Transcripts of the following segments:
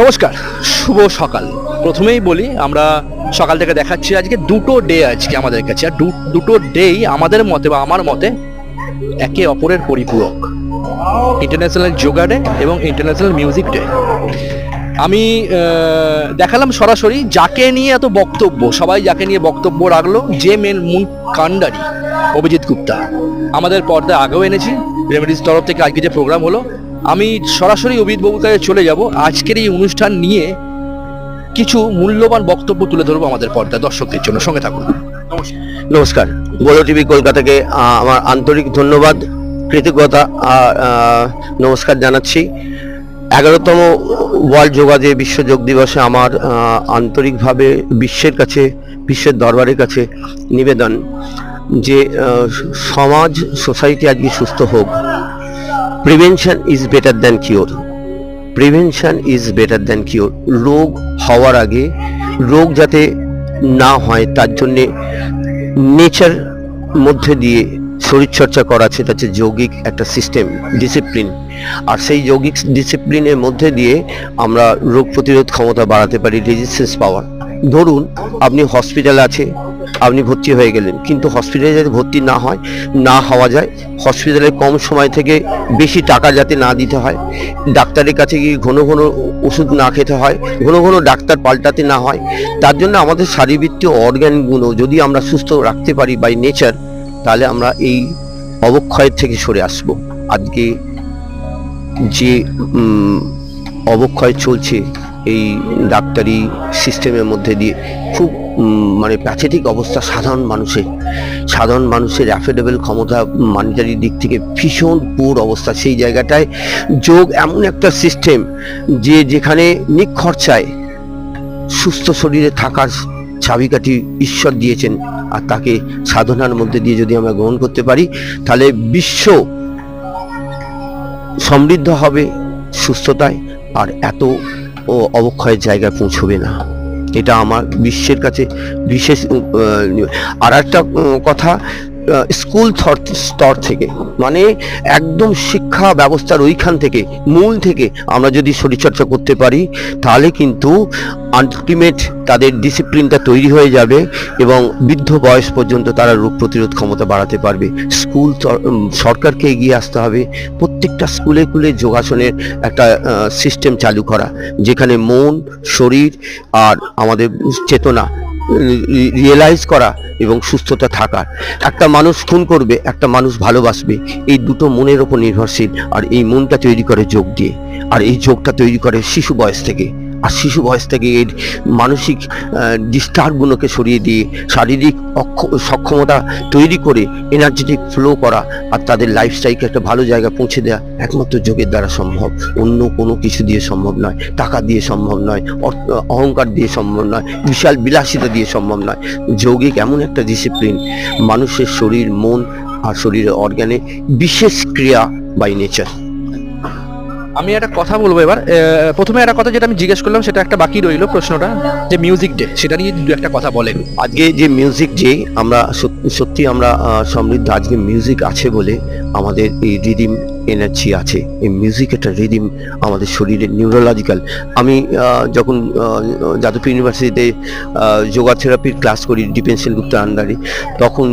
নমস্কার, শুভ সকাল। প্রথমেই বলি, আমরা সকাল থেকে দেখাচ্ছি আজকে দুটো ডে আজকে আমাদের কাছে। আর দুটো ডেই আমাদের মতে বা আমার মতে একে অপরের পরিপূরক। ইন্টারন্যাশনাল যোগা ডে এবং ইন্টারন্যাশনাল মিউজিক ডে আমি দেখালাম সরাসরি যাকে নিয়ে এত বক্তব্য, সবাই যাকে নিয়ে বক্তব্য রাখল, যে মেন মূল কাণ্ডারি, অভিজিৎ গুপ্তা। আমাদের পর্দায় আগেও এনেছি। রেমেডিস তরফ থেকে আজকে যে প্রোগ্রাম হলো আমি সরাসরি অভিজিৎ বাবুর কাছে চলে যাব। আজকের এই অনুষ্ঠান নিয়ে কিছু মূল্যবান বক্তব্য তুলে ধরবো আমাদের পর্দায় দর্শকদের জন্য। সঙ্গে থাকুন। নমস্কার। গোলো টিভি কলকাতাকে আমার আন্তরিক ধন্যবাদ কৃতজ্ঞতা নমস্কার জানাচ্ছি। এগারোতম ওয়ার্ল্ড যোগা ডে বিশ্ব যোগ দিবসে আমার আন্তরিকভাবে বিশ্বের কাছে বিশ্বের দরবারের কাছে নিবেদন যে সমাজ সোসাইটি আজকে সুস্থ হোক। Prevention is better than cure prevention is better than cure রোগ হওয়ার আগে, রোগ যাতে না হয়, তার জন্যে নেচার মধ্যে দিয়ে শরীরচর্চা করা সেটা হচ্ছে যৌগিক একটা সিস্টেম ডিসিপ্লিন আর সেই যৌগিক ডিসিপ্লিনের মধ্যে দিয়ে আমরা রোগ প্রতিরোধ ক্ষমতা বাড়াতে পারি রেজিস্ট্যান্স পাওয়ার ধরুন, আপনি হসপিটাল আছে, আপনি ভর্তি হয়ে গেলেন। কিন্তু হসপিটালে যাতে ভর্তি না হয়, না হওয়া যায় হসপিটালে কম সময় থেকে বেশি টাকা যাতে না দিতে হয়, ডাক্তারের কাছে গিয়ে ঘন ঘন ওষুধ না খেতে হয়, ঘন ঘন ডাক্তার পাল্টাতে না হয়, তার জন্য আমাদের শারীরবৃত্তীয় অর্গ্যানগুলো যদি আমরা সুস্থ রাখতে পারি বাই নেচার তাহলে আমরা এই অবক্ষয়ের থেকে সরে আসব। আজকে যে অবক্ষয় চলছে এই ডাক্তারি সিস্টেমের মধ্যে দিয়ে খুব মানে প্যাথেটিক অবস্থা সাধারণ মানুষের। সাধারণ মানুষের অ্যাফোর্ডেবল ক্ষমতা মানিটারি দিক থেকে ভীষণ পুর অবস্থা। সেই জায়গাটায় যোগ এমন একটা সিস্টেম যে যেখানে নিখরচায় সুস্থ শরীরে থাকার চাবিকাঠি ঈশ্বর দিয়েছেন আর তাকে সাধনার মধ্যে দিয়ে যদি আমরা গ্রহণ করতে পারি, তাহলে বিশ্ব সমৃদ্ধ হবে সুস্থতায়। আর এত ও অবক্ষয়ের জায়গায় পৌঁছবে না। এটা আমার বিশ্বের কাছে বিশেষ আর একটা কথা স্কুল স্তর থেকে মানে একদম শিক্ষা ব্যবস্থার ওইখান থেকে, মূল থেকে আমরা যদি শরীরচর্চা করতে পারি, তাহলে কিন্তু আলটিমেট তাদের ডিসিপ্লিনটা তৈরি হয়ে যাবে এবং বৃদ্ধ বয়স পর্যন্ত তারা রোগ প্রতিরোধ ক্ষমতা বাড়াতে পারবে। স্কুল সরকারকে এগিয়ে আসতে হবে। প্রত্যেকটা স্কুলে স্কুলে যোগাসনের একটা সিস্টেম চালু করা, যেখানে মন, শরীর আর আমাদের চেতনা রিয়েলাইজ করা এবং সুস্থতা থাকার। একটা মানুষ খুন করবে, একটা মানুষ ভালোবাসবে, এই দুটো মনের ওপর নির্ভরশীল। আর এই মনটা তৈরি করে যোগ দিয়ে। আর এই যোগটা তৈরি করে শিশু বয়স থেকে। আর শিশু বয়স থেকে এর মানসিক ডিস্টার্বগুলোকে সরিয়ে দিয়ে শারীরিক অক্ষ- সক্ষমতা তৈরি করে এনার্জেটিক ফ্লো করা আর তাদের লাইফস্টাইলকে একটা ভালো জায়গায় পৌঁছে দেওয়া একমাত্র যোগের দ্বারা সম্ভব। অন্য কোনো কিছু দিয়ে সম্ভব নয়। টাকা দিয়ে সম্ভব নয়। অহংকার দিয়ে সম্ভব নয়। বিশাল বিলাসিতা দিয়ে সম্ভব নয়। যৌগিক এমন একটা ডিসিপ্লিন মানুষের শরীর, মন আর শরীরের অর্গানে বিশেষ ক্রিয়া বাই নেচার আমি একটা কথা বলব এবার। প্রথমে একটা কথা যেটা আমি জিজ্ঞেস করলাম, সেটা একটা বাকি রইল প্রশ্নটা, যে মিউজিক ডে সেটা নিয়ে দু একটা কথা বলেন। আজকে যে মিউজিক ডে আমরা সত- সত্যি আমরা সমৃদ্ধ আজকে মিউজিক আছে বলে আমাদের এই রিদিম এনার্জি আছে, এই মিউজিক একটা রিদিম আমাদের শরীরের নিউরোলজিক্যাল আমি যখন যাদবপুর ইউনিভার্সিটিতে যোগা থেরাপির ক্লাস করি ডিপেন সেনগুপ্তার আন্ডারে তখন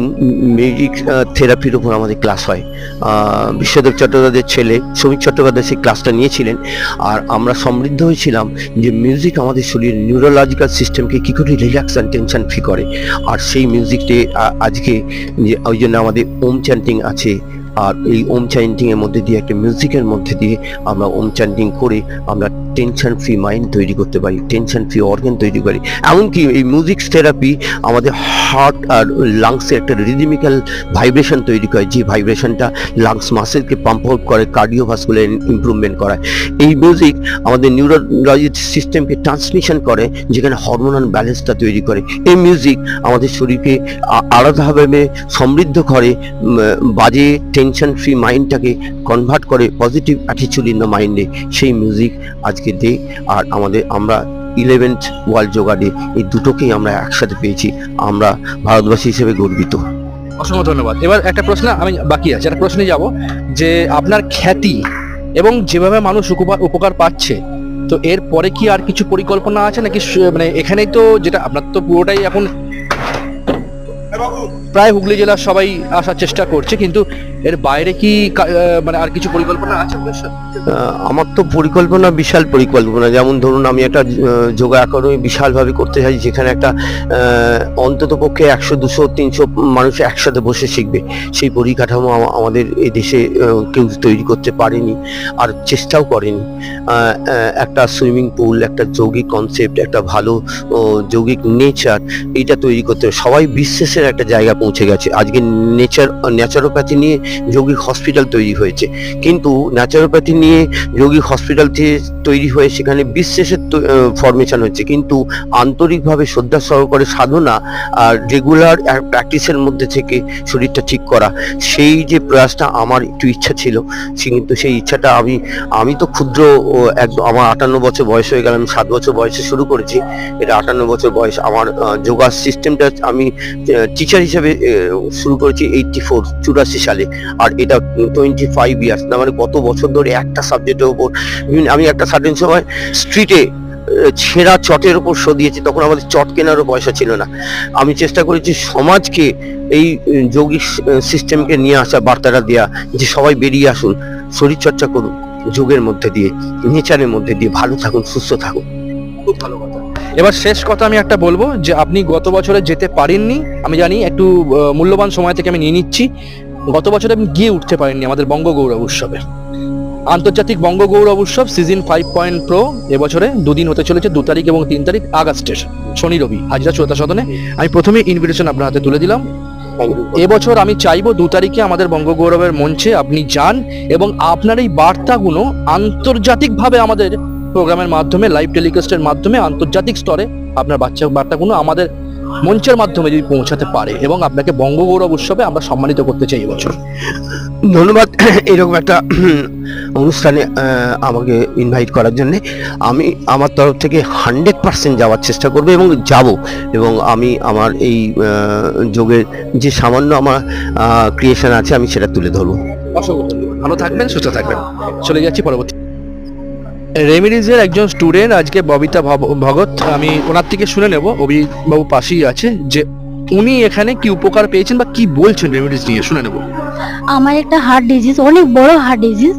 মিউজিক থেরাপির উপর আমাদের ক্লাস হয়। বিশ্বদেব চট্টোপাধ্যায়ের ছেলে শ্রমিক চট্টোপাধ্যায় সেই ক্লাসটা নিয়েছিলেন, আর আমরা সমৃদ্ধ হয়েছিলাম যে মিউজিক আমাদের শরীরের নিউরোলজিক্যাল সিস্টেমকে কী করে রিল্যাক্স অ্যান্ড টেনশন ফ্রি করে। আর সেই মিউজিকটি আজকে যে, ওই জন্য আমাদের ওম চ্যান্টিং আছে আর এই ওম চ্যান্টিং এর মধ্যে দিয়ে, একটা মিউজিকের মধ্যে দিয়ে আমরা ওম চ্যান্টিং করে আমরা টেনশন ফ্রি মাইন্ড তৈরি করতে পারি টেনশন ফ্রি অর্গান তৈরি করি। এমনকি এই মিউজিক থেরাপি আমাদের হার্ট আর লাংসে একটা রিদিমিক্যাল ভাইব্রেশন তৈরি করে, যে ভাইব্রেশনটা লাংস মাসেলকে পাম্প আউট করে কার্ডিওভাস্কুলার ইমপ্রুভমেন্ট করায়। এই মিউজিক আমাদের নিউরোলজি সিস্টেমকে ট্রান্সমিশন করে, যেখানে হরমোনাল ব্যালেন্সটা তৈরি করে। এই মিউজিক আমাদের শরীরকে আলাদাভাবে সমৃদ্ধ করে বাজে টেনশন ফ্রি মাইন্ডটাকে কনভার্ট করে পজিটিভ অ্যাটিচিউড ইন দ্য মাইন্ডে সেই মিউজিক আজকে দে আর আমাদের আমরা ইলেভেন্থ ওয়ার্ল্ড যোগা ডে এই দুটোকেই আমরা একসাথে পেয়েছি। আমরা ভারতবাসী হিসেবে গর্বিত। অসংখ্য ধন্যবাদ। এবার একটা প্রশ্ন আমি বাকি আছে একটা প্রশ্নে যাব যে আপনার খ্যাতি এবং যেভাবে মানুষ উপকার উপকার পাচ্ছে তো এর পরে কি আর কিছু পরিকল্পনা আছে নাকি মানে এখানেই তো যেটা আপনার তো পুরোটাই এখন প্রায় হুগলি জেলার সবাই আসার চেষ্টা করছে, কিন্তু এর বাইরে কি মানে আর কিছু পরিকল্পনা আছে আমার তো পরিকল্পনা, বিশাল পরিকল্পনা। যেমন ধরুন, আমি একটা যোগা একাডেমি বিশালভাবে করতে চাই, যেখানে একটা অন্তত পক্ষে একশো, দুশো, তিনশো মানুষ একসাথে বসে শিখবে। সেই পরিকাঠামো আমাদের এই দেশে কেউ তৈরি করতে পারেনি আর চেষ্টাও করেনি। একটা সুইমিং পুল, একটা যৌগিক কনসেপ্ট একটা ভালো যৌগিক নেচার এটা তৈরি করতে। সবাই বিশ্বাসের একটা জায়গা পৌঁছে গেছে। আজকে নেচার ন্যাচারোপ্যাথি নিয়ে যৌগিক হসপিটাল তৈরি হয়েছে। কিন্তু ন্যাচারোপ্যাথি নিয়ে যৌগিক হসপিটাল তৈরি হয়ে সেখানে বিশ্বাসের ফরমেশন হচ্ছে। কিন্তু আন্তরিকভাবে শ্রদ্ধা সহকারে সাধনা আর রেগুলার প্র্যাকটিসের মধ্যে থেকে শরীরটা ঠিক করা, সেই যে প্রয়াসটা আমার একটু ইচ্ছা ছিল। সে কিন্তু সেই ইচ্ছাটা আমি আমি তো ক্ষুদ্র একদম আমার আটান্ন বছর বয়স হয়ে গেল, আমি সাত বছর বয়সে শুরু করেছি। এটা আটান্ন বছর বয়স আমার যোগা সিস্টেমটা আমি টিচার হিসেবে শুরু করেছি এইটটি ফোর চুরাশি সালে। আর এটা টোয়েন্টি ফাইভ ইয়ার্স না মানে কত বছর ধরে একটা সাবজেক্টের বিভিন্ন- আমি একটা সার্টেন সময় স্ট্রিটে ছেঁড়া চটের উপর শো দিয়েছি, তখন আমাদের চট কেনারও পয়সা ছিল না। আমি চেষ্টা করেছি সমাজকে এই যৌগিক সিস্টেমকে নিয়ে আসা বার্তাটা দেয়া, যে সবাই বেরিয়ে আসুন, শরীরচর্চা করুন, যোগের মধ্যে দিয়ে নেচারের মধ্যে দিয়ে, ভালো থাকুন, সুস্থ থাকুন। খুব ভালো কথা। এবার শেষ কথা আমি একটা বলব যে আপনি গত বছরে যেতে পারেননি, আমি জানি একটু মূল্যবান সময় থেকে আমি নিয়ে নিচ্ছি। গত বছরে আপনি গিয়ে উঠতে পারেননি আমাদের বঙ্গগৌরব উৎসবে। আন্তর্জাতিক বঙ্গগৌরব উৎসব সিজন ফাইভ পয়েন্ট প্রো এবছরে দুদিন হতে চলেছে, দু তারিখ এবং তিন তারিখ আগস্টের, শনি রবি, হাজরা শ্রোতা সদনে আমি প্রথমে ইনভিটেশন আপনার হাতে তুলে দিলাম। এবছর আমি চাইব দু তারিখে আমাদের বঙ্গগৌরবের মঞ্চে আপনি যান এবং আপনার এই বার্তাগুলো আন্তর্জাতিকভাবে আমাদের প্রোগ্রামের মাধ্যমে লাইভ টেলিকাস্টের মাধ্যমে আন্তর্জাতিক স্তরে আপনার বাচ্চা বার্তাগুলো আমাদের মঞ্চের মাধ্যমে যদি পৌঁছাতে পারে এবং আপনাকে বঙ্গগৌরব উৎসবে আমরা সম্মানিত করতে চাই এবছর। ধন্যবাদ। এরকম একটা অনুষ্ঠানে আমাকে ইনভাইট করার জন্যে। আমি আমার তরফ থেকে হান্ড্রেড পার্সেন্ট যাওয়ার চেষ্টা করব এবং যাব এবং আমি আমার এই যোগের যে সামান্য আমার ক্রিয়েশন আছে আমি সেটা তুলে ধরবো। অসংখ্য। ভালো থাকবেন সুস্থ থাকবেন। চলে যাচ্ছি পরবর্তী রেমিডিজের একজন স্টুডেন্ট, আজকে ববিতা ভগত আমি ওনার থেকে শুনে নেব অভি বাবু পাশেই আছে, যে উনি এখানে কি উপকার পেয়েছেন বা কি বলছেন রেমিডিজ নিয়ে, শুনে নেব। আমার একটা হার্ট ডিজিজ, অনেক বড় হার্ট ডিজিজ।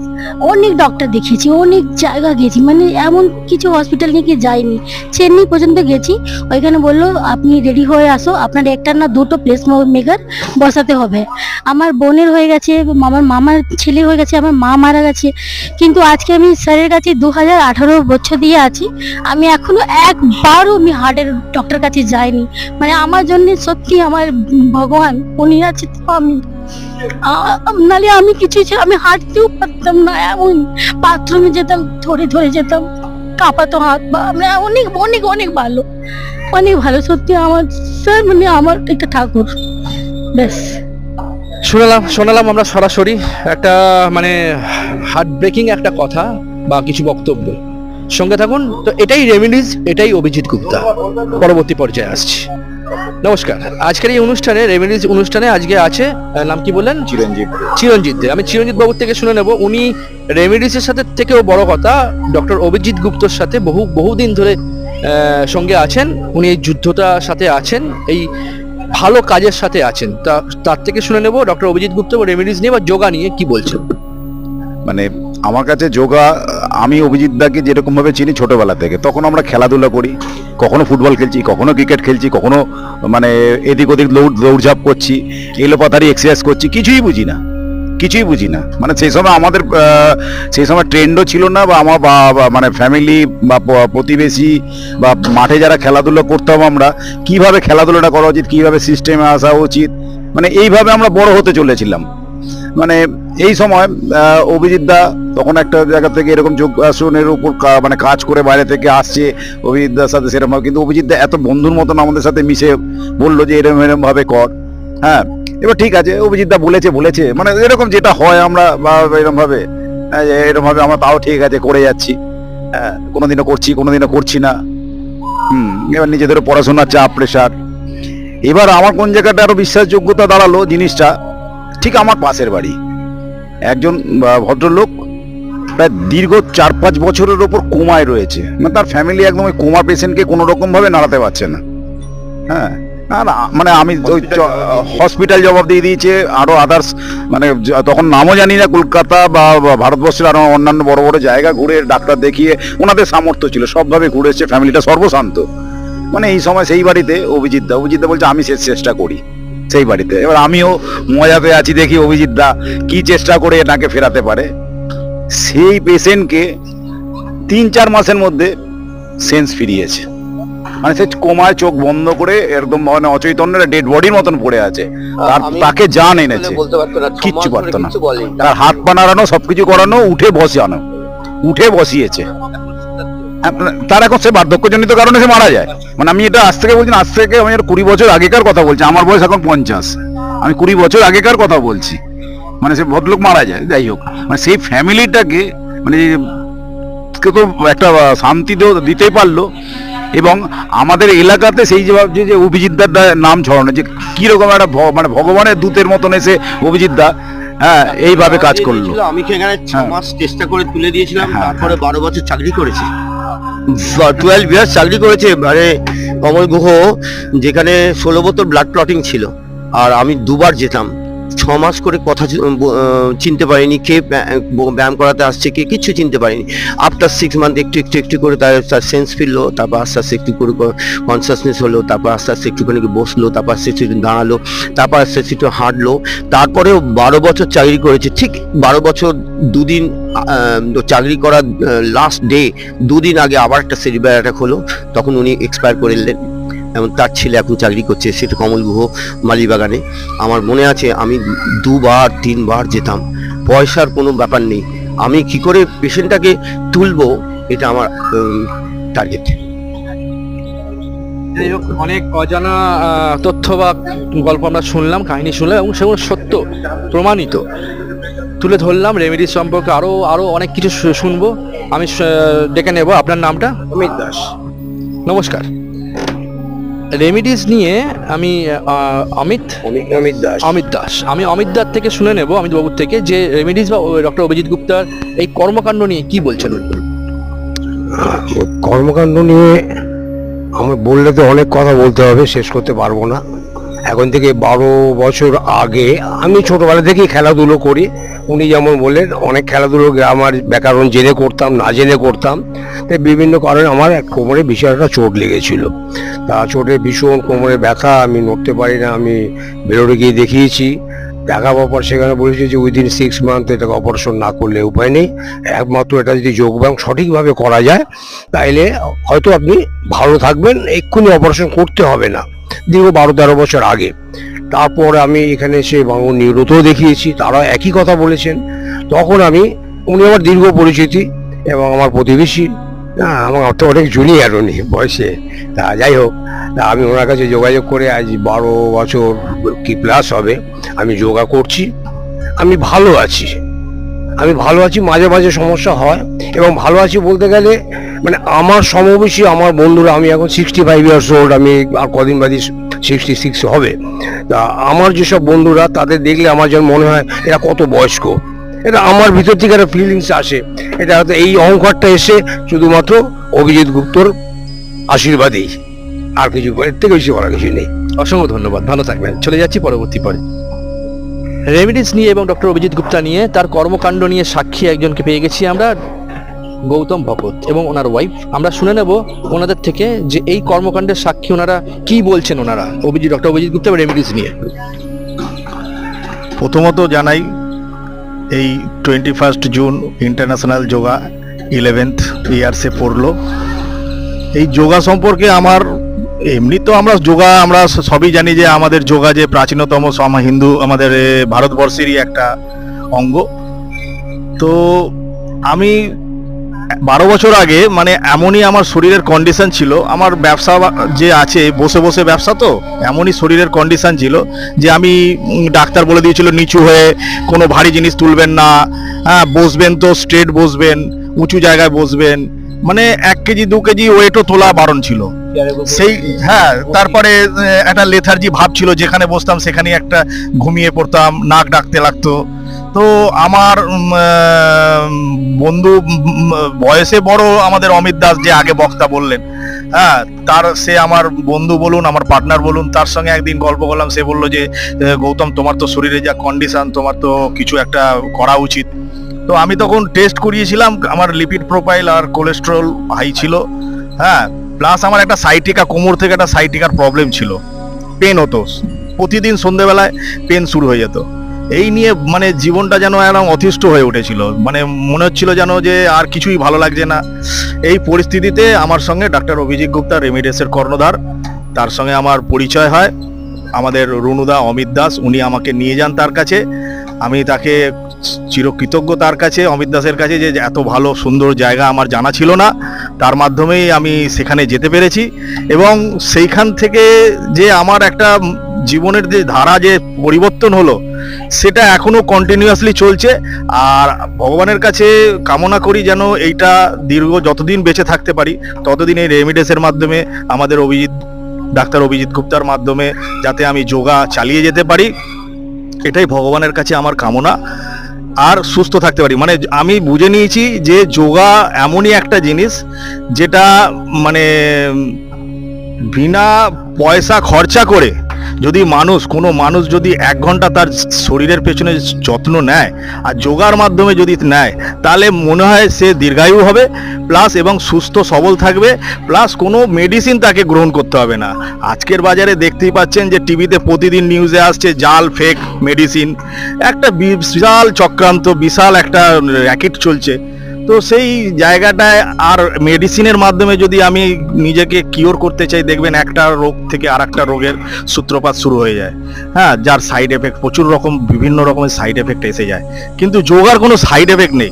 অনেক ডক্টর দেখিয়েছি অনেক জায়গা গেছি মানে এমন কিছু হসপিটাল নিয়ে যাইনি। চেন্নাই পর্যন্ত গেছি, ওইখানে বলল, আপনি রেডি হয়ে আসো, আপনার একটা না দুটো প্লেস মেকার বসাতে হবে। আমার বোনের হয়ে গেছে, আমার মামার ছেলে হয়ে গেছে, আমার মা মারা গেছে। কিন্তু আজকে আমি স্যারের কাছে দু হাজার আঠারো বছর দিয়ে আছি, আমি এখনও একবারও আমি হার্টের ডক্টর কাছে যাইনি। মানে আমার জন্য সত্যি আমার ভগবান, উনি আছে তো আমি। নালে আমি কিছু ছিল আমি হাঁটতেও পারতাম না, এমন বাথরুমে যেতাম, ধরে ধরে যেতাম, কাঁপাতো হাত পা। মানে অনেক অনেক অনেক ভালো অনেক ভালো। সত্যি আমার, স্যার মানে আমার একটা ঠাকুর, ব্যাস। শোনালাম শোনালাম আমরা সরাসরি একটা মানে হার্ট ব্রেকিং একটা কথা বা কিছু বক্তব্য। সঙ্গে থাকুন, তো এটাই রেমিডিজ, এটাই অভিজিৎ গুপ্তা। পরবর্তী পর্যায়ে আসছি। নমস্কার। আজকের এই অনুষ্ঠানে রেমিডিজ অনুষ্ঠানে আজকে আছে নাম কি বললেন? চিরঞ্জিত। চিরঞ্জিত। দে। আমি চিরঞ্জিত বাবুর থেকে শুনে নেব। উনি রেমিডিসের সাথে থেকেও বড় কথা ডক্টর অভিজিৎ গুপ্তর সাথে বহু বহুদিন ধরে সঙ্গে আছেন। উনি এই যুদ্ধটার সাথে আছেন এই ভালো কাজের সাথে আছেন। তা তার থেকে শুনে নেব ডক্টর অভিজিৎ গুপ্ত রেমিডিস নিয়ে বা যোগা নিয়ে কি বলছেন? মানে আমার কাছে যোগা আমি অভিজিৎ দাকে যেরকম ভাবে চিনি ছোটবেলা থেকে, তখন আমরা খেলাধুলা করি, কখনো ফুটবল খেলছি, কখনো ক্রিকেট খেলছি, কখনো মানে এদিক ওদিক দৌড়, দৌড়ঝাঁপ করছি এলোপাতারি এক্সারসাইজ করছি, কিছুই বুঝি না, কিছুই বুঝি না। মানে সেই সময় আমাদের সেই সময় ট্রেন্ডও ছিল না, বা আমার বা- বা মানে ফ্যামিলি বা প্রতিবেশী বা মাঠে যারা খেলাধুলো করতাম আমরা, কীভাবে খেলাধুলাটা করা উচিত, কীভাবে সিস্টেমে আসা উচিত মানে এইভাবে আমরা বড় হতে চলেছিলাম। মানে এই সময় অভিজিৎ দা তখন একটা জায়গা থেকে এরকম যোগাসনের উপর মানে কাজ করে বাইরে থেকে আসছে অভিজিৎ দার সাথে সেরকম কিন্তু অভিজিৎ দা এত বন্ধুর মতন আমাদের সাথে মিশে বলল যে এরকম এরকম ভাবে কর। হ্যাঁ এবার ঠিক আছে অভিজিৎ দা বলেছে বলেছে। মানে এরকম যেটা হয় আমরা বা এরকম ভাবে হ্যাঁ, যে এরকম ভাবে আমরা তাও ঠিক আছে করে যাচ্ছি। হ্যাঁ কোনোদিনও করছি কোনোদিনও করছি না। হুম এবার নিজেদের পড়াশোনার চাপ প্রেশার এবার আমার কোন জায়গাটা আরও বিশ্বাসযোগ্যতা দাঁড়াল জিনিসটা ঠিক আমার পাশের বাড়ি। একজন ভদ্রলোক প্রায় দীর্ঘ চার পাঁচ বছরের ওপর কোমায় রয়েছে। মানে তার ফ্যামিলি একদম ওই কোমা পেশেন্টকে কোনো রকম ভাবে নাড়াতে পারছে না। হ্যাঁ না না মানে আমি ওই হসপিটাল জবাব দিয়ে দিয়েছে। আরও আদার্স মানে তখন নামও জানি না কলকাতা বা ভারতবর্ষের আরও অন্যান্য বড় বড় জায়গা ঘুরে ডাক্তার দেখিয়ে ওনাদের সামর্থ্য ছিল। সবভাবে ঘুরে এসছে ফ্যামিলিটা সর্বশান্ত। মানে এই সময় সেই বাড়িতে অভিজিৎ দা অভিজিৎ দা বলছে আমি শেষ চেষ্টা করি। সেই বাড়িতে। এবার আমিও মজাতে আছি দেখি অভিজিৎ দা কি চেষ্টা করে এনাকে ফেরাতে পারে। সেই পেশেন্টকে তিন চার মাসের মধ্যে সেন্স ফিরিয়েছে। মানে সে কোমায় চোখ বন্ধ করে একদম মানে অচৈতন্যের ডেড বডির মতন পড়ে আছে। তার তাকে জান এনেছে। কিচ্ছু পারতো না। তার হাত পা নাড়ানো সবকিছু করানো উঠে বসানো উঠে বসিয়েছে। তার এখন সে বার্ধক্যজনিত কারণে সে মারা যায়। মানে আমি এটা আজ থেকে বলছি আজ থেকে আমি কুড়ি বছর আগেকার কথা বলছি আমার বয়স এখন পঞ্চাশ। আমি কুড়ি বছর আগেকার কথা বলছি। মানে সে ভদ্রলোক মারা যায় যাই হোক। মানে সেই ফ্যামিলিটাকে মানে কে তো একটা শান্তি তো দিতেই পারল। এবং আমাদের এলাকাতে সেই যে যে অভিজিৎ দার নাম ছড়ানো যে কীরকম একটা মানে ভগবানের দূতের মতন এসে অভিজিৎ দা হ্যাঁ এইভাবে কাজ করল। আমি এখানে ছ হ্যাঁ। মাস চেষ্টা করে তুলে দিয়েছিলাম হ্যাঁ, তারপরে বারো বছর চাকরি করেছি। টুয়েলভ ইয়ার্স চাকরি করেছে মানে কমল গুহ, যেখানে ষোলো বোতল ব্লাড ক্লটিং ছিল। আর আমি দুবার যেতাম। ছ মাস করে কথা চিনতে পারিনি, কে ব্যা- ব্যায়াম করাতে আসছে, কে কিচ্ছু চিনতে পারিনি। আফটার সিক্স মান্থ একটু একটু একটু করে তার তার সেন্স ফিরলো, তারপর আস্তে আস্তে একটু করে কনসাসনেস হলো, তারপর আস্তে আস্তে একটুখানি বসল, তারপর আস্তে আস্তে একটু দাঁড়াল, তারপর আস্তে আস্তে একটু হাঁটলো, তারপরেও বারো বছর চাকরি করেছে। ঠিক বারো বছর দুদিন চাকরি করার লাস্ট ডে দুদিন আগে আবার একটা সেরিবার অ্যাটাক হলো, তখন উনি এক্সপায়ার করে এলেন এবং তার ছেলে এখন চাকরি করছে সেটা কমল গুহ মালিবাগানে। আমার মনে আছে আমি দুবার তিনবার যেতাম। পয়সার কোনো ব্যাপার নেই। আমি কি করে পেশেন্টটাকে তুলবো এটা আমার টার্গেট যাই হোক অনেক অজানা তথ্য বা গল্প আমরা শুনলাম কাহিনী শুনলাম এবং সেগুলো সত্য প্রমাণিত। তুলে ধরলাম রেমেডি সম্পর্কে আরও আরও অনেক কিছু শুনব। আমি ডেকে নেব। আপনার নামটা? অমিত দাস। নমস্কার। রেমিডিস নিয়ে আমি অমিত অমিত দাস। অমিত দাস। আমি অমিত দাস থেকে শুনে নেব অমিত বাবুর থেকে যে রেমিডিস বা ডক্টর অভিজিৎ গুপ্তার এই কর্মকাণ্ড নিয়ে কি বলছেন? কর্মকাণ্ড নিয়ে আমি বললে তো অনেক কথা বলতে হবে শেষ করতে পারব না। এখন থেকে বারো বছর আগে আমি ছোটবেলা থেকেই খেলাধুলো করি। উনি যেমন বললেন, অনেক খেলাধুলো আমার ব্যাকরণ জেনে করতাম, না জেনে করতাম। তাই বিভিন্ন কারণে আমার এক কোমরে বিশাল একটা চোট লেগেছিল। তা চোটে ভীষণ কোমরে ব্যথা, আমি নড়তে পারি না, আমি বেরোড়ে গিয়ে দেখিয়েছি। দেখাবার পর সেখানে বলেছে যে উইদিন সিক্স মান্থ এটাকে অপারেশন না করলে উপায় নেই। একমাত্র এটা যদি যোগব্যায়াম সঠিকভাবে করা যায়, তাইলে হয়তো আপনি ভালো থাকবেন, এক্ষুনি অপারেশন করতে হবে না। দীর্ঘ বারো তেরো বছর আগে। তারপর আমি এখানে এসে নিউরোতেও দেখিয়েছি তারা একই কথা বলেছেন। তখন আমি, উনি আমার দীর্ঘ পরিচিতি এবং আমার প্রতিবেশী। হ্যাঁ আমার তো অনেক জুনিয়র উনি বয়সে। তা যাই হোক, তা আমি ওনার কাছে যোগাযোগ করে আজ বারো বছর কি প্লাস হবে, আমি যোগা করছি। আমি ভালো আছি। আমি ভালো আছি, মাঝে মাঝে সমস্যা হয়। এবং ভালো আছি বলতে গেলে মানে আমার সমবয়সী, আমার বন্ধুরা, আমি এখন সিক্সটি ফাইভ ইয়ার্স ওল্ড আমি আর কদিন বাদে সিক্সটি সিক্স হবে। তা আমার যেসব বন্ধুরা, তাদের দেখলে আমার যেন মনে হয় এরা কত বয়স্ক। এটা আমার ভিতর থেকে একটা ফিলিংস আসে। এটা হয়তো এই অহংকারটা এসে শুধুমাত্র অভিজিৎ গুপ্তর আশীর্বাদেই। আর কিছু এর থেকে বেশি বলার কিছু নেই। অসংখ্য ধন্যবাদ। ভালো থাকবেন। চলে যাচ্ছি পরবর্তী পরে রেমিডিস নিয়ে এবং ডক্টর অভিজিৎ গুপ্তা নিয়ে তার কর্মকাণ্ড নিয়ে সাক্ষী একজনকে পেয়ে গেছি আমরা, গৌতম ভকত এবং ওনার ওয়াইফ আমরা শুনে নেব ওনাদের থেকে যে এই কর্মকাণ্ডের সাক্ষী ওনারা কি বলছেন ওনারা। অভিজিৎ ডক্টর অভিজিৎ গুপ্তা এবং রেমিডিস নিয়ে। প্রথমত জানাই, এই twenty first June international yoga eleventh ইয়ার্সে পড়ল। এই যোগা সম্পর্কে আমার এমনি তো আমরা যোগা, আমরা সবই জানি যে আমাদের যোগা যে প্রাচীনতম হিন্দু, আমাদের ভারতবর্ষেরই একটা অঙ্গ। তো আমি বারো বছর আগে মানে এমনই আমার শরীরের কন্ডিশন ছিল, আমার ব্যবসা যে আছে, বসে বসে ব্যবসা তো, এমনই শরীরের কন্ডিশন ছিল যে আমি ডাক্তার বলে দিয়েছিল, নিচু হয়ে কোনো ভারী জিনিস তুলবেন না হ্যাঁ বসবেন তো স্ট্রেট বসবেন, উঁচু জায়গায় বসবেন। মানে এক কেজি, দু কেজি ওয়েটও তোলা বারণ ছিল। সেই হ্যাঁ তারপরে একটা লেথার্জি ভাব ছিল যেখানে বসতাম সেখানে একটা ঘুমিয়ে পড়তাম নাক ডাকতে লাগতো। তো আমার বন্ধু বয়সে বড় আমাদের অমিত দাস যে আগে বক্তা বললেন হ্যাঁ তার সে আমার বন্ধু বলুন আমার পার্টনার বলুন তার সঙ্গে একদিন গল্প করলাম সে বলল যে গৌতম তোমার তো শরীরে যা কন্ডিশন তোমার তো কিছু একটা করা উচিত। তো আমি তখন টেস্ট করিয়েছিলাম আমার লিপিড প্রোফাইল আর কোলেস্ট্রল হাই ছিল হ্যাঁ প্লাস আমার একটা সাইটিকা কোমর থেকে একটা সাইটিকার প্রবলেম ছিল। পেন হতো। প্রতিদিন সন্ধেবেলায় পেন শুরু হয়ে যেত। এই নিয়ে মানে জীবনটা যেন একদম অতিষ্ঠ হয়ে উঠেছিল। মানে মনে হচ্ছিল যেন যে আর কিছুই ভালো লাগছে না। এই পরিস্থিতিতে আমার সঙ্গে ডাক্তার অভিজিৎ গুপ্তা রেমিডেসের কর্ণধার। তার সঙ্গে আমার পরিচয় হয়। আমাদের রুনুদা, অমিত দাস, উনি আমাকে নিয়ে যান তার কাছে। আমি তাকে চিরকৃতজ্ঞ তার কাছে, অমিত দাসের কাছে যে এত ভালো, সুন্দর জায়গা আমার জানা ছিল না, তার মাধ্যমেই আমি সেখানে যেতে পেরেছি। এবং সেইখান থেকে যে আমার একটা জীবনের যে ধারা যে পরিবর্তন হলো, সেটা এখনও কন্টিনিউয়াসলি চলছে। আর ভগবানের কাছে কামনা করি যেন এইটা দীর্ঘ যতদিন বেঁচে থাকতে পারি, ততদিন এই রেমিডেসের মাধ্যমে, আমাদের অভিজিৎ, ডাক্তার অভিজিৎ গুপ্তার মাধ্যমে যাতে আমি যোগা চালিয়ে যেতে পারি। এটাই ভগবানের কাছে আমার কামনা। আর সুস্থ থাকতে পারি। মানে আমি বুঝে নিয়েছি যে যোগা এমনই একটা জিনিস যেটা মানে বিনা পয়সা খরচা করে যদি মানুষ, কোনো মানুষ যদি এক ঘণ্টা তার শরীরের পেছনে যত্ন নেয় আর যোগার মাধ্যমে যদি নেয়, তাহলে মনে হয় সে দীর্ঘায়ু হবে, প্লাস এবং সুস্থ সবল থাকবে, প্লাস কোনো মেডিসিন তাকে গ্রহণ করতে হবে না। আজকের বাজারে দেখতেই পাচ্ছেন যে টিভিতে প্রতিদিন নিউজে আসছে জাল ফেক মেডিসিন একটা বিশাল চক্রান্ত, বিশাল একটা র্যাকেট চলছে। তো সেই জায়গাটায় আর মেডিসিনের মাধ্যমে যদি আমি নিজেকে কিওর করতে চাই, দেখবেন একটা রোগ থেকে আর একটা রোগের সূত্রপাত শুরু হয়ে যায়। হ্যাঁ যার সাইড এফেক্ট প্রচুর রকম, বিভিন্ন রকমের সাইড এফেক্ট এসে যায়। কিন্তু যোগার কোনো সাইড এফেক্ট নেই।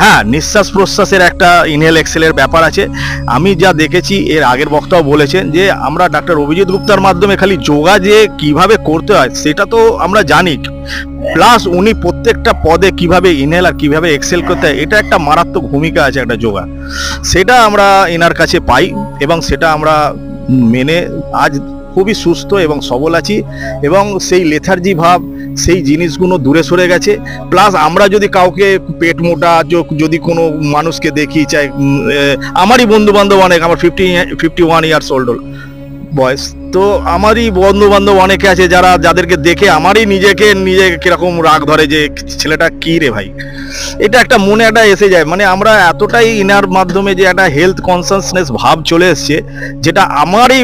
হ্যাঁ নিঃশ্বাস প্রশ্বাসের একটা ইনহেল এক্সেলের ব্যাপার আছে। আমি যা দেখেছি, এর আগের বক্তাও বলেছেন যে, আমরা ডাক্তার অভিজিৎ গুপ্তার মাধ্যমে খালি যোগা যে কীভাবে করতে হয়, সেটা তো আমরা জানি। প্লাস উনি প্রত্যেকটা পদে কীভাবে ইনহেল আর কীভাবে এক্সেল করতে হয়, এটা একটা মারাত্মক ভূমিকা আছে একটা যোগা। সেটা আমরা এনার কাছে পাই এবং সেটা আমরা মেনে, আজ খুবই সুস্থ এবং সবল আছি এবং সেই লেথার্জি ভাব সেই জিনিসগুলো দূরে সরে গেছে। প্লাস আমরা যদি কাউকে পেট মোটা যদি কোনো মানুষকে দেখি, চাই আমারই বন্ধু বান্ধব অনেক, আমার fifty fifty one years old বয়স। তো আমারই বন্ধু বান্ধব অনেকে আছে যারা, যাদেরকে দেখে আমারই নিজেকে, নিজে কীরকম রাগ ধরে যে, ছেলেটা কি রে ভাই? এটা একটা মনে একটা এসে যায়। মানে আমরা এতটাই ইনার মাধ্যমে যে একটা হেলথ কনসাসনেস ভাব চলে এসছে, যেটা আমারই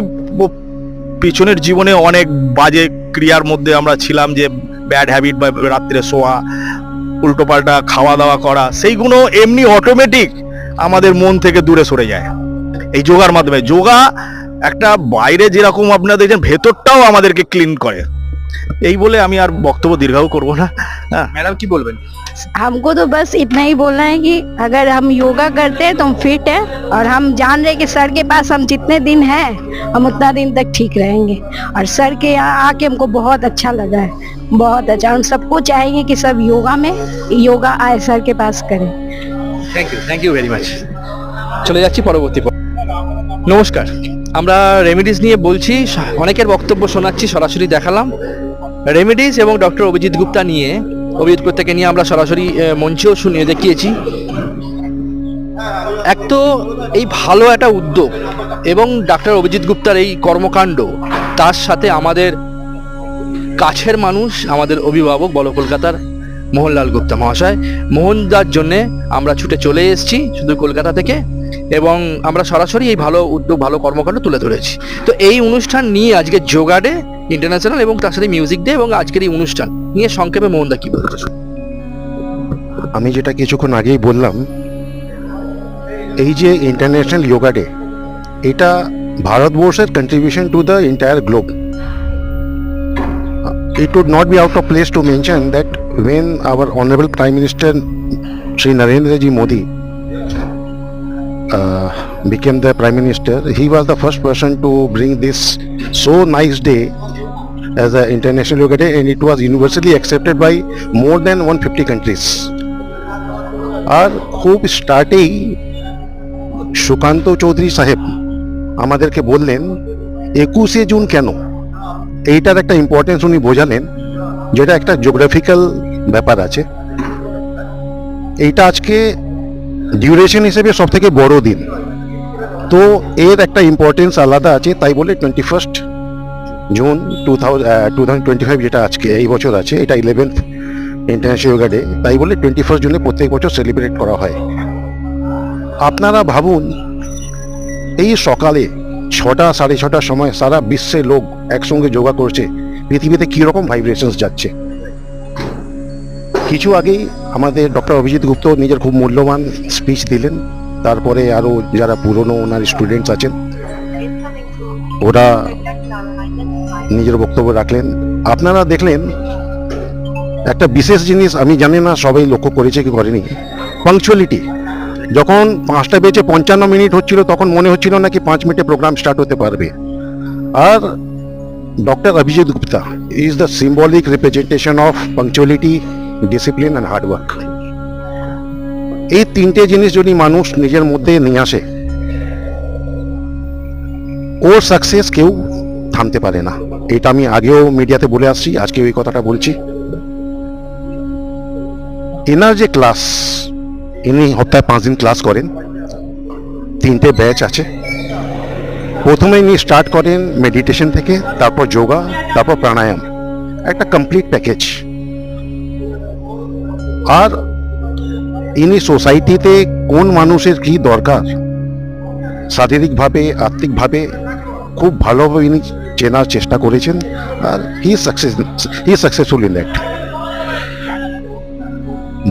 পিছনের জীবনে অনেক বাজে ক্রিয়ার মধ্যে আমরা ছিলাম যে ব্যাড হ্যাবিট বা রাত্রে শোয়া, উল্টোপাল্টা খাওয়া দাওয়া করা, সেইগুলো এমনি অটোমেটিক আমাদের মন থেকে দূরে সরে যায়। এই যোগার মাধ্যমে, যোগা একটা বাইরে যেরকম আপনারা দেখছেন, ভেতরটাও আমাদেরকে ক্লিন করে। এই বলে আমি আর বক্তব্য দীর্ঘাও করব না ম্যাডাম কি বলবেন हमको तो बस इतना ही बोलना है कि अगर हम योगा करते हैं तो हम फिट है और हम जान रहे कि सर के पास हम जितने दिन हैं हम उतना दिन तक ठीक रहेंगे और सर के यहाँ आके हमको बहुत अच्छा लगा है बहुत अच्छा हम सबको चाहेंगे कि सब योगा में योगा आए सर के पास करें thank you thank you very much চলে যাচ্ছি পরবর্তী পর্বে। নমস্কার আমরা রেমিডিস নিয়ে বলছি, অনেকের বক্তব্য শোনাচ্ছি, সরাসরি দেখালাম। রেমিডিস এবং ডক্টর অভিজিৎ গুপ্তা নিয়ে, অভিজিৎ গুপ্তাকে নিয়ে আমরা সরাসরি মঞ্চেও শুনিয়ে দেখিয়েছি। এক তো এই ভালো একটা উদ্যোগ এবং ডাক্তার অভিজিৎ গুপ্তার এই কর্মকাণ্ড, তার সাথে আমাদের কাছের মানুষ, আমাদের অভিভাবক বল কলকাতার মোহনলাল গুপ্তা মহাশয়। মোহনদার জন্যে আমরা ছুটে চলে এসেছি শুধু কলকাতা থেকে। এবং আমরা সরাসরি এই ভালো উদ্যোগ, ভালো কর্মকাণ্ড তুলে ধরেছি। তো এই অনুষ্ঠান নিয়ে আজকে যোগা ডে ইন্টারন্যাশনাল এবং তার সাথে মিউজিক ডে এবং আজকের এই অনুষ্ঠান নিয়ে সংক্ষেপে মোহনদা কি বলতে আমি যেটা কিছুক্ষণ আগেই বললাম, এই যে ইন্টারন্যাশনাল যোগা ডে এটা ভারতবর্ষের contribution to the entire globe it would not be out of place to mention that when honorable prime minister Sri Narendra Ji Modi uh, became the prime minister he was the first person to bring this so nice day as an international yoga day and it was universally accepted by more than 150 countries আর খুব স্টার্টেই সুকান্ত চৌধুরী সাহেব আমাদেরকে বললেন একুশে June কেন এইটার একটা ইম্পর্টেন্স উনি বোঝালেন যেটা একটা জিওগ্রাফিক্যাল ব্যাপার আছে এইটা আজকে ডিউরেশন হিসেবে সব থেকে বড় দিন। তো এর একটা ইম্পর্টেন্স আলাদা আছে, তাই বলে twenty first June two thousand twenty five যেটা আজকে, এই বছর আছে, এটা ইলেভেন্থ ইন্টারন্যাশনাল যোগা ডে তাই বলে টোয়েন্টি ফার্স্ট জুনে প্রত্যেক বছর সেলিব্রেট করা হয়। আপনারা ভাবুন, এই সকালে ছটা, সাড়ে ছটার সময় সারা বিশ্বে লোক একসঙ্গে যোগা করছে, পৃথিবীতে কীরকম ভাইব্রেশনস যাচ্ছে? কিছু আগেই আমাদের ডক্টর অভিজিৎ গুপ্ত নিজের খুব মূল্যবান স্পিচ দিলেন। তারপরে আরও যারা পুরনো ওনার স্টুডেন্টস আছেন, ওরা নিজের বক্তব্য রাখলেন। আপনারা দেখলেন, একটা বিশেষ জিনিস আমি জানি না, সবাই লক্ষ্য করেছে কি করেনি। পাংচুয়ালিটি যখন পাঁচটা বেজে পঞ্চান্ন মিনিট হচ্ছিল, তখন মনে হচ্ছিল না কি পাঁচ মিনিটে প্রোগ্রাম স্টার্ট হতে পারবে। আর doctor Abhijit Gupta is the symbolic representation of punctuality discipline and hard work এই তিনটে জিনিস যদি মানুষ নিজের মধ্যে নিয়ে আসে, ওর সাকসেস কেউ থামতে পারে না। এটা আমি আগেও মিডিয়াতে বলে আসছি আজকে ওই কথাটা বলছি। এনার যে ক্লাস ইনি সপ্তাহে পাঁচ দিন ক্লাস করেন, তিনটে ব্যাচ আছে। প্রথমে ইনি স্টার্ট করেন মেডিটেশন থেকে, তারপর যোগা তারপর প্রাণায়াম। একটা কমপ্লিট প্যাকেজ আর ইনি সোসাইটিতে কোন মানুষের কি দরকার? শারীরিকভাবে আর্থিকভাবে খুব ভালোভাবে ইনি চেনার চেষ্টা করেছেন আর he success, he successful in that.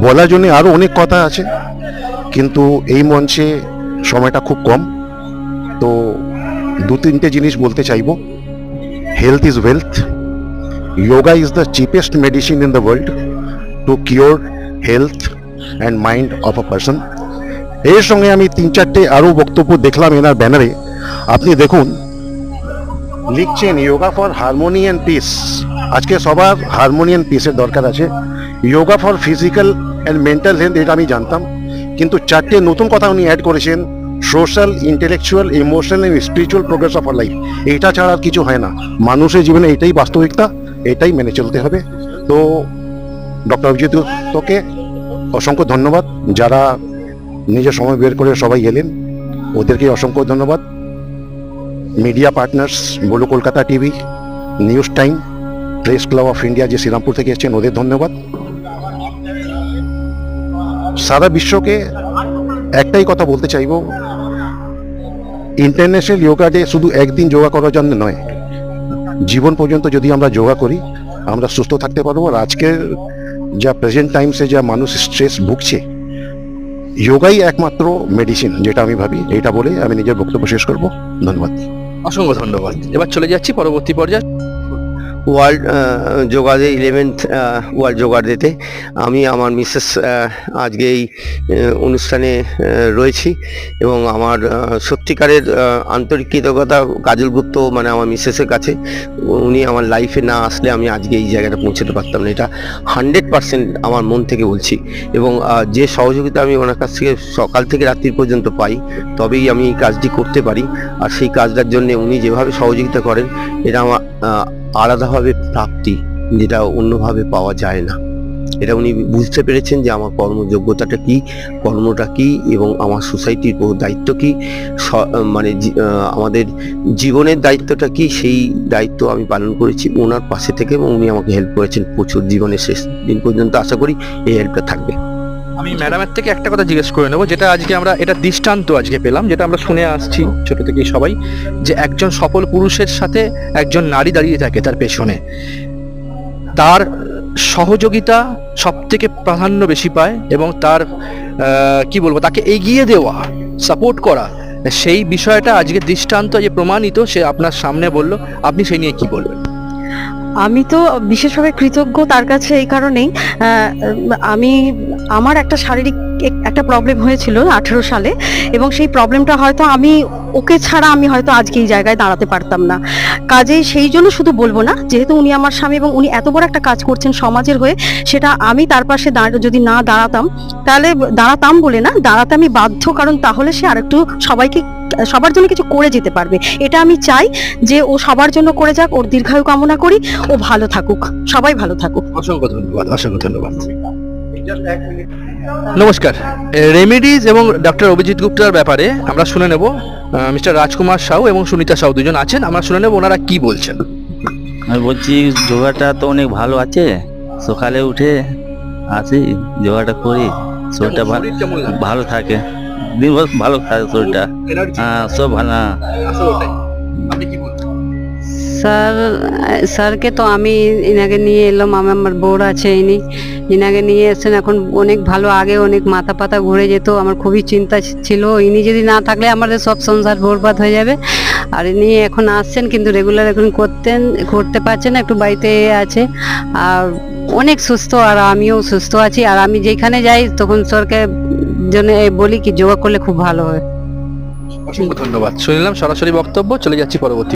বলার জন্য আরও অনেক কথা আছে, কিন্তু এই মঞ্চে সময়টা খুব কম। তো দু তিনটে জিনিস বলতে চাইব। Health is wealth yoga is the cheapest medicine in the world to cure health and mind of a person এর সঙ্গে আমি তিন চারটে আরও বক্তব্য দেখলাম এনার ব্যানারে। আপনি দেখুন, লিখছেন yoga for harmony and peace আজকে সবার হারমোনি অ্যান্ড পিসের দরকার আছে। Yoga for physical and mental health এটা আমি জানতাম। কিন্তু চারটে নতুন কথা উনি অ্যাড করেছেন social intellectual emotional and spiritual progress of our life এটা ছাড়া আর কিছু হয় না। মানুষের জীবনে এটাই বাস্তবিকতা, এটাই মেনে চলতে হবে। তো ডক্টর অভিজিৎ তোকে অসংখ্য ধন্যবাদ। যারা নিজের সময় বের করে সবাই এলেন ওদেরকে অসংখ্য ধন্যবাদ। মিডিয়া পার্টনার্স, বলো Kolkata TV, news time, press club of India যে শ্রীরামপুর থেকে এসেছেন, ওদের ধন্যবাদ। সারা বিশ্বকে একটাই কথা বলতে চাইব, ইন্টারন্যাশনাল যোগা ডে শুধু একদিন যোগা করার জন্য নয়, জীবন পর্যন্ত যদি আমরা যোগা করি, আমরা সুস্থ থাকতে পারব। আর আজকের যা প্রেজেন্ট টাইমসে যা মানুষ স্ট্রেস ভুগছে যোগাই একমাত্র মেডিসিন যেটা আমি ভাবি এটা বলে আমি নিজের বক্তব্য শেষ করব। ধন্যবাদ। অসংখ্য ধন্যবাদ। এবার চলে যাচ্ছি পরবর্তী পর্যায়ে। World yoga day eleventh world yoga ডেতে আমি আমার মিসেস আজকে এই অনুষ্ঠানে রয়েছি এবং আমার সত্যিকারের আন্তরিক কৃতজ্ঞতা কাজল গুপ্ত মানে আমার মিসেসের কাছে, উনি আমার লাইফে না আসলে আমি আজকে এই জায়গাটা পৌঁছতে পারতাম না। এটা হান্ড্রেড পার্সেন্ট আমার মন থেকে বলছি এবং যে সহযোগিতা আমি ওনার কাছ থেকে সকাল থেকে রাত্রি পর্যন্ত পাই, তবেই আমি এই কাজটি করতে পারি। আর সেই কাজটার জন্য উনি যেভাবে সহযোগিতা করেন, এটা আমার আলাদাভাবে প্রাপ্তি যেটা অন্যভাবে পাওয়া যায় না। এটা উনি বুঝতে পেরেছেন যে আমার কর্মযোগ্যতাটা কি, কর্মটা কি এবং আমার সোসাইটির দায়িত্ব কি মানে আমাদের জীবনের দায়িত্বটা কি, সেই দায়িত্ব আমি পালন করেছি ওনার পাশে থেকে এবং উনি আমাকে হেল্প করেছেন প্রচুর জীবনের শেষ দিন পর্যন্ত। আশা করি এই হেল্পটা থাকবে। আমি ম্যাডামের থেকে একটা কথা জিজ্ঞেস করে নেব, যেটা আজকে আমরা, এটা দৃষ্টান্ত আজকে পেলাম, যেটা আমরা শুনে আসছি ছোট থেকেই সবাই, যে একজন সফল পুরুষের সাথে একজন নারী দাঁড়িয়ে থাকে তার পেছনে। তার সহযোগিতা সব থেকে প্রাধান্য বেশি পায় এবং তার কি বলব, তাকে এগিয়ে দেওয়া, সাপোর্ট করা, সেই বিষয়টা আজকে দৃষ্টান্ত যে প্রমাণিত, সে আপনার সামনে বলল, আপনি সেই নিয়ে কি বলবেন? আমি তো বিশেষভাবে কৃতজ্ঞ তার কাছে এই কারণেই আমি আমার একটা শারীরিক একটা প্রবলেম হয়েছিল আঠেরো সালে এবং সেই প্রবলেমটা হয়তো আমি ওকে ছাড়া আমি হয়তো আজকে এই জায়গায় দাঁড়াতে পারতাম না। কাজেই সেই জন্য শুধু বলব না যেহেতু উনি আমার স্বামী এবং উনি এত বড় একটা কাজ করছেন সমাজের হয়ে সেটা আমি তার পাশে দাঁড়- যদি না দাঁড়াতাম তাহলে দাঁড়াতাম বলে না দাঁড়াতে আমি বাধ্য কারণ তাহলে সে আরেকটু সবাইকে সবার জন্য কিছু করে যেতে পারবে। এটা আমি চাই যে ও সবার জন্য করে যাক ওর দীর্ঘায়ু কামনা করি ও ভালো থাকুক সবাই ভালো থাকুক। অসংখ্য ধন্যবাদ অসংখ্য ধন্যবাদ। নমস্কার। রেমিডিজ এবং ডক্টর অভিজিৎ গুপ্তার ব্যাপারে আমরা শুনে নেব মিস্টার রাজকুমার সাউ এবং সুনিতা সাউ দুজন আছেন। আমরা শুনে নেব ওনারা কি বলছেন। আমি বলছি যোগাটা তো অনেক ভালো আছে। সকালে উঠে আসি যোগাটা করি। শরীরটা? ভালো থাকে। দিনভর ভালো থাকে শরীরটা। হ্যাঁ সব ভালো। আপনি স্যার, স্যারকে তো আমি ইনাকে নিয়ে এলাম, আমি আমার বোর্ড আছে ইনি। ইনাকে নিয়ে এসেছেন, এখন অনেক ভালো, আগে অনেক মাথা পাতা ঘুরে যেত, আমার খুবই চিন্তা ছিল। ইনি যদি না থাকলে আমাদের সব সংসার বরবাদ হয়ে যাবে। আর ইনি এখন আসছেন, কিন্তু রেগুলার এখন করতেন, করতে পারছেন একটু বাড়িতে আছে। আর অনেক সুস্থ, আর আমিও সুস্থ আছি। আর আমি যেখানে যাই, তখন স্যারকে জন্য বলি কি যোগা করলে খুব ভালো হয়। অসংখ্য ধন্যবাদ। শুনলাম সরাসরি বক্তব্য, চলে যাচ্ছি পরবর্তী